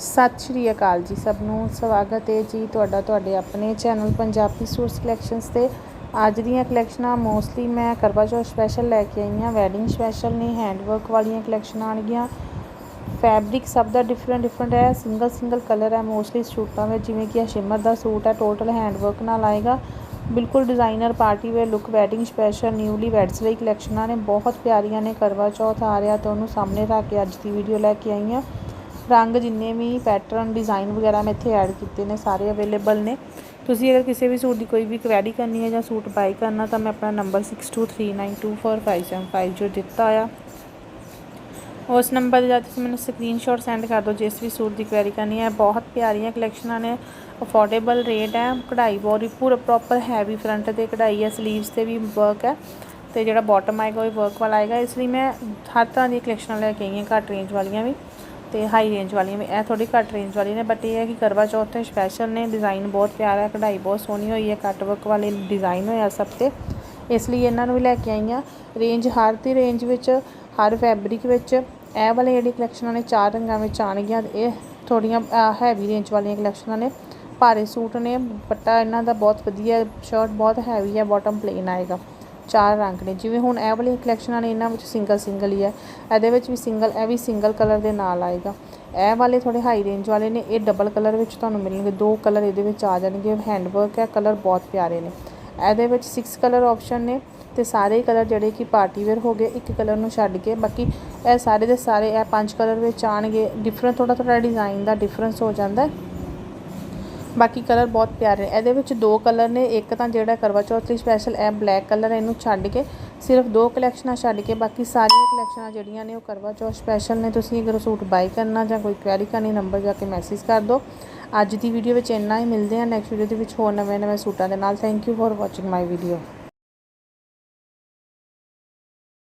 ਸਤਿ ਸ਼੍ਰੀ ਅਕਾਲ ਜੀ ਸਭ ਨੂੰ। ਸਵਾਗਤ ਹੈ ਜੀ ਤੁਹਾਡਾ ਤੁਹਾਡੇ ਆਪਣੇ ਚੈਨਲ ਪੰਜਾਬੀ ਸੂਟਸ ਕਲੈਕਸ਼ਨਸ ਤੇ। ਅੱਜ ਦੀਆਂ ਕਲੈਕਸ਼ਨਾਂ ਮੋਸਟਲੀ ਮੈਂ ਕਰਵਾ ਚੌਥ ਸਪੈਸ਼ਲ ਲੈ ਕੇ ਆਈ ਹਾਂ। ਵੈਡਿੰਗ ਸਪੈਸ਼ਲ ਨੇ ਹੈਂਡਵਰਕ ਵਾਲੀਆਂ ਕਲੈਕਸ਼ਨਾਂ ਆਣਗੀਆਂ ਫੈਬਰਿਕ ਸਭ ਦਾ ਡਿਫਰੈਂਟ ਡਿਫਰੈਂਟ ਹੈ। ਸਿੰਗਲ ਸਿੰਗਲ ਕਲਰ ਹੈ ਮੋਸਟਲੀ ਸੂਟਾਂ ਵਿੱਚ। ਜਿਵੇਂ ਕਿ ਇਹ ਸ਼ਿਮਰ ਦਾ ਸੂਟ ਹੈ ਟੋਟਲ ਹੈਂਡਵਰਕ ਨਾਲ ਆਏਗਾ। ਬਿਲਕੁਲ designer party wear look wedding special newly weds ਲਈ ਕਲੈਕਸ਼ਨਾਂ ਨੇ। ਬਹੁਤ ਪਿਆਰੀਆਂ ਨੇ ਕਰਵਾ ਚੌਥ। ਆ ਰਿਹਾ ਤਾਂ ਉਹਨੂੰ ਸਾਹਮਣੇ ਰੱਖ ਕੇ ਅੱਜ ਦੀ ਵੀਡੀਓ ਲੈ ਕੇ ਆਈ ਹਾਂ। ਰੰਗ ਜਿੰਨੇ ਵੀ ਪੈਟਰਨ ਡਿਜ਼ਾਈਨ ਵਗੈਰਾ ਮੈਂ ਇੱਥੇ ਐਡ ਕੀਤੇ ਨੇ, ਸਾਰੇ ਅਵੇਲੇਬਲ ਨੇ। ਤੁਸੀਂ ਅਗਰ ਕਿਸੇ ਵੀ ਸੂਟ ਦੀ ਕੋਈ ਵੀ ਕੁਐਰੀ ਕਰਨੀ ਹੈ ਜਾਂ ਸੂਟ ਬਾਈ ਕਰਨਾ, ਤਾਂ ਮੈਂ ਆਪਣਾ ਨੰਬਰ 6239245750 ਜੋ ਦਿੱਤਾ ਆ। ਉਸ ਨੰਬਰ 'ਤੇ ਜਾ ਤੁਸੀਂ ਮੈਨੂੰ ਸਕਰੀਨਸ਼ਾਟ ਸੈਂਡ ਕਰ ਦਿਓ, ਜਿਸ ਵੀ ਸੂਟ ਦੀ ਕੁਐਰੀ ਕਰਨੀ ਹੈ। ਬਹੁਤ ਪਿਆਰੀਆਂ ਕਲੈਕਸ਼ਨਾਂ ਨੇ ਅਫੋਰਡੇਬਲ ਰੇਟ ਹੈ, ਕਢਾਈ ਬਹੁਤ, ਪੂਰਾ ਪ੍ਰੋਪਰ ਹੈਵੀ ਫਰੰਟ ਤੇ ਕਢਾਈ ਹੈ ਸਲੀਵਸ ਤੇ ਵੀ ਵਰਕ ਹੈ। ਤੇ ਜਿਹੜਾ ਬਾਟਮ ਆਏਗਾ, ਉਹ ਵੀ ਵਰਕ ਵਾਲਾ ਆਏਗਾ। ਇਸ ਲਈ ਮੈਂ ਹਰ ਤਰ੍ਹਾਂ ਦੀਆਂ ਕਲੈਕਸ਼ਨਾਂ ਲੈ ਕੇ ਆਈ ਹਾਂ, ਘੱਟ ਰੇਂਜ ਵਾਲੀਆਂ ਵੀ। ਤੇ ਹਾਈ ਰੇਂਜ ਵਾਲੀਆਂ ਵੀ, ਇਹ ਥੋੜੀ ਘੱਟ ਰੇਂਜ ਵਾਲੀ ਨੇ ਬਟ ਇਹ ਹੈ ਕਿ ਕਰਵਾ ਚੌਥ ਤੇ ਸਪੈਸ਼ਲ ਨੇ ਡਿਜ਼ਾਈਨ ਬਹੁਤ ਪਿਆਰਾ ਹੈ, ਕਢਾਈ ਬਹੁਤ ਸੋਹਣੀ ਹੋਈ ਹੈ ਕੱਟ ਵਰਕ ਵਾਲੇ ਡਿਜ਼ਾਈਨ ਹੋਇਆ ਸਭ ਤੇ। ਇਸ ਲਈ ਇਹਨਾਂ ਨੂੰ ਵੀ ਲੈ ਕੇ ਆਈ ਹਾਂ ਰੇਂਜ ਹਰ ਦੀ ਰੇਂਜ ਵਿੱਚ, ਹਰ ਫੈਬਰਿਕ ਵਿੱਚ, ਇਹ ਵਾਲੇ ਜਿਹੜੀ ਕਲੈਕਸ਼ਨਾਂ ਨੇ ਚਾਰ ਰੰਗਾਂ ਵਿੱਚ ਆਣਗੀਆਂ ਇਹ ਥੋੜੀਆਂ ਹੈਵੀ ਰੇਂਜ ਵਾਲੀਆਂ ਕਲੈਕਸ਼ਨਾਂ ਨੇ। ਭਾਰੇ ਸੂਟ ਨੇ ਪੱਟਾ ਇਹਨਾਂ ਦਾ ਬਹੁਤ ਵਧੀਆ ਸ਼ਰਟ ਬਹੁਤ ਹੈਵੀ ਹੈ ਬਾਟਮ ਪਲੇਨ ਆਏਗਾ। ਚਾਰ ਰੰਗ ਨੇ। ਜਿਵੇਂ ਹੁਣ ਇਹ ਵਾਲੀ ਕਲੈਕਸ਼ਨਾਂ ਨੇ ਇਹਨਾਂ ਵਿੱਚ ਸਿੰਗਲ ਸਿੰਗਲ ਹੀ ਹੈ। ਇਹਦੇ ਵਿੱਚ ਵੀ ਸਿੰਗਲ ਇਹ ਵੀ ਸਿੰਗਲ ਕਲਰ ਦੇ ਨਾਲ ਆਏਗਾ। ਇਹ ਵਾਲੇ ਥੋੜੇ ਹਾਈ ਰੇਂਜ ਵਾਲੇ ਨੇ। ਇਹ ਡਬਲ ਕਲਰ ਵਿੱਚ ਤੁਹਾਨੂੰ ਮਿਲਣਗੇ। ਦੋ ਕਲਰ ਇਹਦੇ ਵਿੱਚ ਆ ਜਾਣਗੇ। ਹੈਂਡ ਵਰਕ ਹੈ ਕਲਰ ਬਹੁਤ ਪਿਆਰੇ ਨੇ। ਇਹਦੇ ਵਿੱਚ 6 ਕਲਰ ਆਪਸ਼ਨ ਨੇ ਤੇ ਸਾਰੇ ਕਲਰ ਜਿਹੜੇ ਕਿ ਪਾਰਟੀ ਵੇਅਰ ਹੋ ਗਏ, ਇੱਕ ਕਲਰ ਨੂੰ ਛੱਡ ਕੇ। ਬਾਕੀ ਇਹ ਸਾਰੇ ਦੇ ਸਾਰੇ ਇਹ ਪੰਜ ਕਲਰ ਵਿੱਚ ਆਣਗੇ ਡਿਫਰੈਂਟ ਥੋੜਾ ਥੋੜਾ ਡਿਜ਼ਾਈਨ ਦਾ ਡਿਫਰੈਂਸ ਹੋ ਜਾਂਦਾ ਬਾਕੀ ਕਲਰ ਬਹੁਤ ਪਿਆਰੇ ਨੇ। ਇਹਦੇ ਵਿੱਚ ਦੋ ਕਲਰ ਨੇ, ਇੱਕ ਤਾਂ ਜਿਹੜਾ ਕਰਵਾ ਚੌਥ ਲਈ ਸਪੈਸ਼ਲ ਇਹ ਬਲੈਕ ਕਲਰ ਇਹਨੂੰ ਛੱਡ ਕੇ ਸਿਰਫ ਦੋ ਕਲੈਕਸ਼ਨਾਂ ਛੱਡ ਕੇ ਬਾਕੀ ਸਾਰੀਆਂ ਕਲੈਕਸ਼ਨਾਂ ਜਿਹੜੀਆਂ ਨੇ ਉਹ ਕਰਵਾ ਚੌਥ ਸਪੈਸ਼ਲ ਨੇ। ਤੁਸੀਂ ਅਗਰ ਸੂਟ ਬਾਈ ਕਰਨਾ ਜਾਂ ਕੋਈ ਕੁਐਰੀ ਕਰਨੀ ਨੰਬਰ ਜਾ ਕੇ ਮੈਸੇਜ ਕਰ ਦਿਓ। ਅੱਜ ਦੀ ਵੀਡੀਓ ਵਿੱਚ ਇੰਨਾ ਹੀ, ਮਿਲਦੇ ਹਾਂ ਨੈਕਸਟ ਵੀਡੀਓ ਦੇ ਵਿੱਚ ਹੋਰ ਨਵੇਂ ਨਵੇਂ ਸੂਟਾਂ ਦੇ ਨਾਲ। Thank you for watching my video